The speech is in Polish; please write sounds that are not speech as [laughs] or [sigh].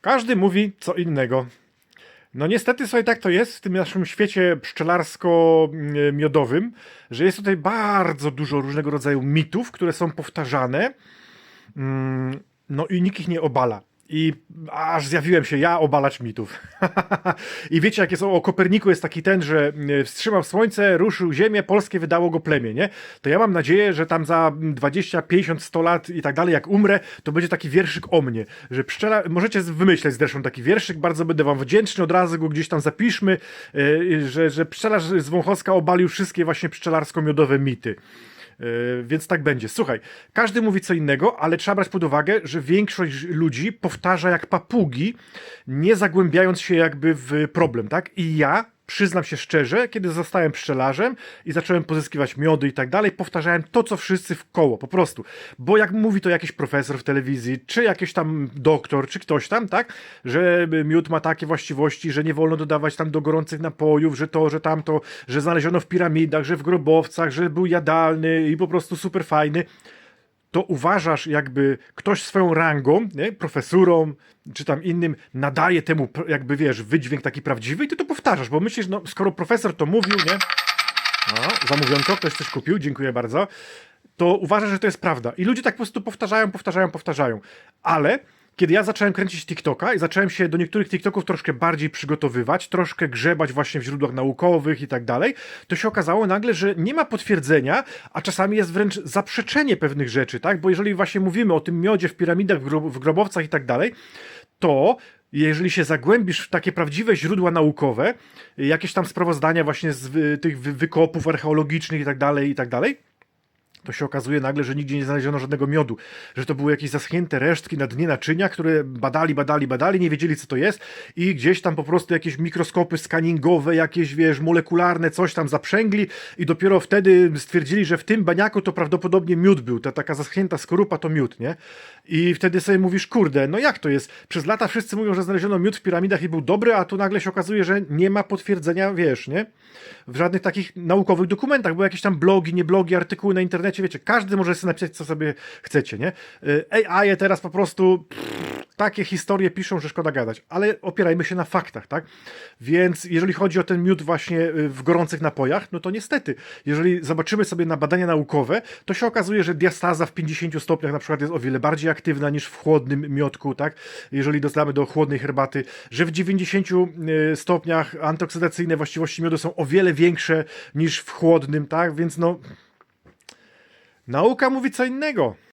Każdy mówi co innego. No niestety sobie tak to jest w tym naszym świecie pszczelarsko-miodowym, że jest tutaj bardzo dużo różnego rodzaju mitów, które są powtarzane. Mm, No i nikt ich nie obala. I aż zjawiłem się ja obalacz mitów. [laughs] I wiecie, jakie są o Koperniku jest taki ten, że mm, wstrzymał słońce, ruszył ziemię, polskie wydało go plemię, nie? To ja mam nadzieję, że tam za 20, 50, 100 lat i tak dalej, jak umrę, to będzie taki wierszyk o mnie, że pszczela, możecie wymyśleć zresztą taki wierszyk, bardzo będę wam wdzięczny, od razu go gdzieś tam zapiszmy, yy, że, że pszczelarz z Wąchowska obalił wszystkie właśnie pszczelarsko-miodowe mity. Yy, więc tak będzie. Słuchaj, każdy mówi co innego, ale trzeba brać pod uwagę, że większość ludzi powtarza jak papugi, nie zagłębiając się jakby w problem, tak? I ja przyznam się szczerze, kiedy zostałem pszczelarzem i zacząłem pozyskiwać miody i tak dalej, powtarzałem to, co wszyscy w koło, po prostu. Bo jak mówi to jakiś profesor w telewizji, czy jakiś tam doktor, czy ktoś tam, tak, że miód ma takie właściwości, że nie wolno dodawać tam do gorących napojów, że to, że tamto, że znaleziono w piramidach, że w grobowcach, że był jadalny i po prostu super fajny to uważasz, jakby ktoś swoją rangą, nie, profesurą, czy tam innym, nadaje temu, jakby wiesz, wydźwięk taki prawdziwy i ty to powtarzasz, bo myślisz, no skoro profesor to mówił, nie? O, zamówionko, ktoś coś kupił, dziękuję bardzo. To uważasz, że to jest prawda. I ludzie tak po prostu powtarzają, powtarzają, powtarzają. Ale kiedy ja zacząłem kręcić TikToka i zacząłem się do niektórych TikToków troszkę bardziej przygotowywać, troszkę grzebać właśnie w źródłach naukowych i tak dalej, to się okazało nagle, że nie ma potwierdzenia, a czasami jest wręcz zaprzeczenie pewnych rzeczy, tak? Bo jeżeli właśnie mówimy o tym miodzie w piramidach, w, gro- w grobowcach i tak dalej, to jeżeli się zagłębisz w takie prawdziwe źródła naukowe, jakieś tam sprawozdania właśnie z tych wy, wykopów archeologicznych i tak dalej, i tak dalej, to się okazuje nagle, że nigdzie nie znaleziono żadnego miodu, że to były jakieś zaschnięte resztki na dnie naczynia, które badali, badali, badali, nie wiedzieli co to jest i gdzieś tam po prostu jakieś mikroskopy skaningowe, jakieś wiesz, molekularne, coś tam zaprzęgli i dopiero wtedy stwierdzili, że w tym baniaku to prawdopodobnie miód był, ta taka zaschnięta skorupa to miód, nie? I wtedy sobie mówisz, kurde, no jak to jest? Przez lata wszyscy mówią, że znaleziono miód w piramidach i był dobry, a tu nagle się okazuje, że nie ma potwierdzenia, wiesz, nie? W żadnych takich naukowych dokumentach, bo jakieś tam blogi, nie blogi, artykuły na internecie, wiecie, każdy może sobie napisać, co sobie chcecie, nie? Y, AI teraz po prostu pff, takie historie piszą, że szkoda gadać, ale opierajmy się na faktach, tak? Więc jeżeli chodzi o ten miód właśnie y, w gorących napojach, no to niestety, jeżeli zobaczymy sobie na badania naukowe, to się okazuje, że diastaza w 50 stopniach na przykład jest o wiele bardziej aktywna niż w chłodnym miodku, tak? Jeżeli dostamy do chłodnej herbaty, że w 90 y, stopniach antyoksydacyjne właściwości miodu są o wiele większe niż w chłodnym, tak? Więc no Nauka mówi co innego.